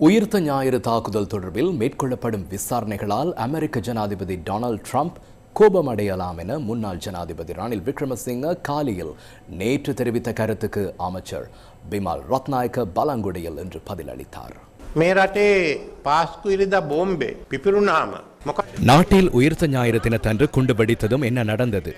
உயிர்த்த ஞாயிறு தாக்குதல் தொடர்பில் மேற்கொள்ளப்படும் விசாரணைகளால் அமெரிக்க ஜனாதிபதி டொனால்ட் ட்ரம்ப் கோபமடையலாம் என முன்னாள் ஜனாதிபதி ரணில் விக்ரமசிங்க காலியில் நேற்று தெரிவித்த கருத்துக்கு அமைச்சர் பிமல் ரத்நாயக்க பலங்குடியில் என்று பதிலளித்தார் මේ රටේ පාස්කු ඉරිදා බෝම්බේ පිපිරුණාම මොක நாட்டில் உயிர்த்த ஞாயிறு தினத்தன்று குண்டு வெடித்ததும் என்ன நடந்தது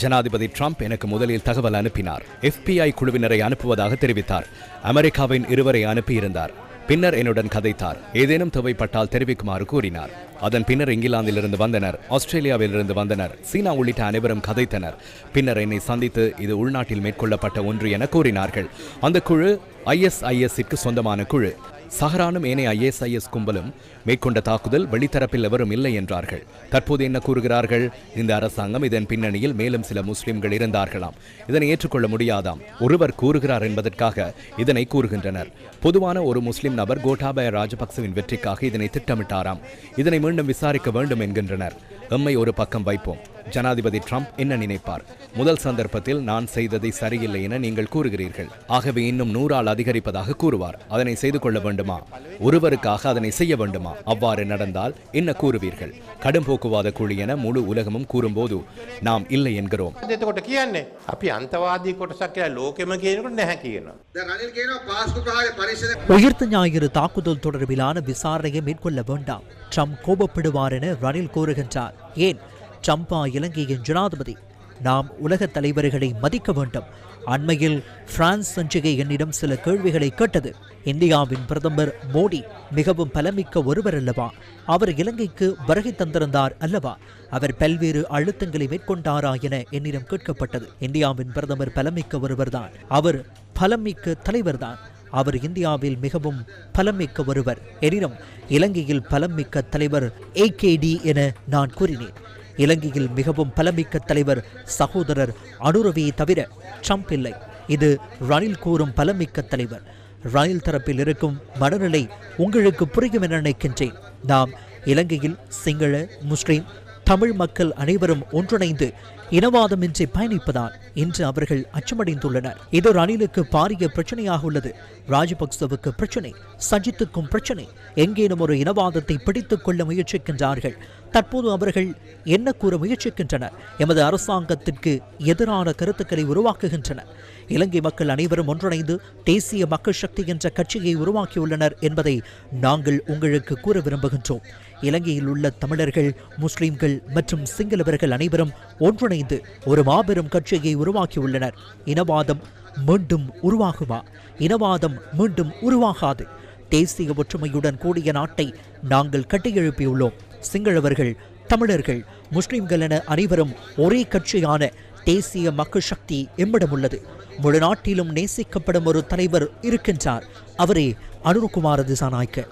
ஜனாதிபதி ட்ரம்ப் எனக்கு முதலில் தகவல் அனுப்பினார் FBI குழுவினரை அனுப்புவதாக தெரிவித்தார் அமெரிக்காவின் இருவரை அனுப்பியிருந்தார் பின்னர் என்னுடன் கதைத்தார். ஏதேனும் தேவைப்பட்டால் தெரிவிக்குமாறு கூறினார். அதன் பின்னர் இங்கிலாந்திலிருந்து வந்தனர். ஆஸ்திரேலியாவிலிருந்து வந்தனர். சீனா உள்ளிட்ட அனைவரும் கதைத்தனர். பின்னர் என்னை சந்தித்து இது உள்நாட்டில் மேற்கொள்ளப்பட்ட ஒன்று என கூறினார்கள். அந்த குழு ஐஎஸ்ஐஎஸ்ஸிற்கு சொந்தமான குழு. சஹரானும் ஏனைய ஐஎஸ்ஐஎஸ் கும்பலும் மேற்கொண்ட தாக்குதல் வெளித்தரப்பில் எவரும் இல்லை என்றார்கள். தற்போது என்ன கூறுகிறார்கள்? இந்த அரசாங்கம் இதன் பின்னணியில் மேலும் சில முஸ்லிம்கள் இருந்தார்களாம். இதனை ஏற்றுக்கொள்ள முடியாதாம். ஒருவர் கூறுகிறார் என்பதற்காக இதனை கூறுகின்றனர். பொதுவான ஒரு முஸ்லிம் நபர் கோட்டாபய ராஜபக்சவின் வெற்றிக்காக இதனை திட்டமிட்டாராம். இதனை மீண்டும் விசாரிக்க வேண்டும் என்கின்றனர். எம்மை ஒரு பக்கம் வைப்போம். ஜனாதிபதி ட்ரம்ப் என்ன நினைப்பார்? முதல் சந்தர்ப்பத்தில் நான் செய்ததை சரியில்லை என நீங்கள் கூறுகிறீர்கள். ஆகவே இன்னும் நூறால் அதிகரிப்பதாக கூறுவார். அதனை செய்து கொள்ள வேண்டுமா? ஒருவருக்காக அதனை செய்ய வேண்டுமா? அவ்வாறு நடந்தால் என்ன கூறுவீர்கள்? கடும் போக்குவாத குழி என முழு உலகமும் கூறும்போது நாம் இல்லை என்கிறோம். உயிர்த்த ஞாயிறு தாக்குதல் தொடர்பிலான விசாரணையை மேற்கொள்ள வேண்டாம். ட்ரம்ப் கோபப்படுவார் என ரணில் கூறுகின்றார். ஏன்? சம்பா இலங்கையின் ஜனாதிபதி. நாம் உலகத் தலைவர்களை மதிக்க வேண்டும். அண்மையில் பிரான்ஸ் சஞ்சிகை என்னிடம் சில கேள்விகளை கேட்டது. இந்தியாவின் பிரதமர் மோடி மிகவும் பலமிக்க ஒருவர் அல்லவா? அவர் இலங்கைக்கு வருகை தந்திருந்தார் அல்லவா? அவர் பல்வேறு அழுத்தங்களை மேற்கொண்டாரா என என்னிடம் கேட்கப்பட்டது. இந்தியாவின் பிரதமர் பலமிக்க ஒருவர்தான். அவர் பலமிக்க தலைவர்தான். அவர் இந்தியாவில் மிகவும் பலமிக்க ஒருவர். எனினும் இலங்கையில் பலமிக்க தலைவர் ஏகேடி என நான் கூறினேன். இலங்கையில் மிகவும் பலமிக்க தலைவர் சகோதரர் அனுரவியை தவிர ட்ரம்ப் இல்லை. இது ரணில் கூறும் பலமிக்க தலைவர். ரணில் தரப்பில் இருக்கும் மனநிலை உங்களுக்கு புரியும் என நினைக்கின்றேன். நாம் இலங்கையில் சிங்கள முஸ்லிம் தமிழ் மக்கள் அனைவரும் ஒன்றிணைந்து இனவாதமின்றி பயணிப்பதால் இன்று அவர்கள் அச்சமடைந்துள்ளனர். இது ரணிலுக்கு பாரிய பிரச்சனையாக உள்ளது. ராஜபக்சவுக்கு பிரச்சனை சஜித்துக்கும் பிரச்சனை. எங்கேனும் ஒரு இனவாதத்தை பிடித்துக் கொள்ள முயற்சிக்கின்றார்கள். தற்போது அவர்கள் என்ன கூற முயற்சிக்கின்றனர்? எமது அரசாங்கத்திற்கு எதிரான கருத்துக்களை உருவாக்குகின்றனர் இலங்கை மக்கள் அனைவரும் ஒன்றிணைந்து தேசிய மக்கள் சக்தி என்ற கட்சியை உருவாக்கியுள்ளனர் என்பதை நாங்கள் உங்களுக்கு கூற விரும்புகின்றோம். இலங்கையில் உள்ள தமிழர்கள் முஸ்லிம்கள் மற்றும் சிங்களவர்கள் அனைவரும் ஒன்றிணைந்து ஒரு மாபெரும் கட்சியை உருவாக்கியுள்ளனர். இனவாதம் மீண்டும் உருவாகுமா? இனவாதம் மீண்டும் உருவாகாது. தேசிய ஒற்றுமையுடன் கூடிய நாட்டை நாங்கள் கட்டியெழுப்பியுள்ளோம். சிங்களவர்கள் தமிழர்கள் முஸ்லிம்கள் என அனைவரும் ஒரே கட்சியான தேசிய மக்கள் சக்தி எம்மிடம் உள்ளது முழு நாட்டிலும் நேசிக்கப்படும் ஒரு தலைவர் இருக்கின்றார். அவரே அனுருகுமார திசாநாயக்க.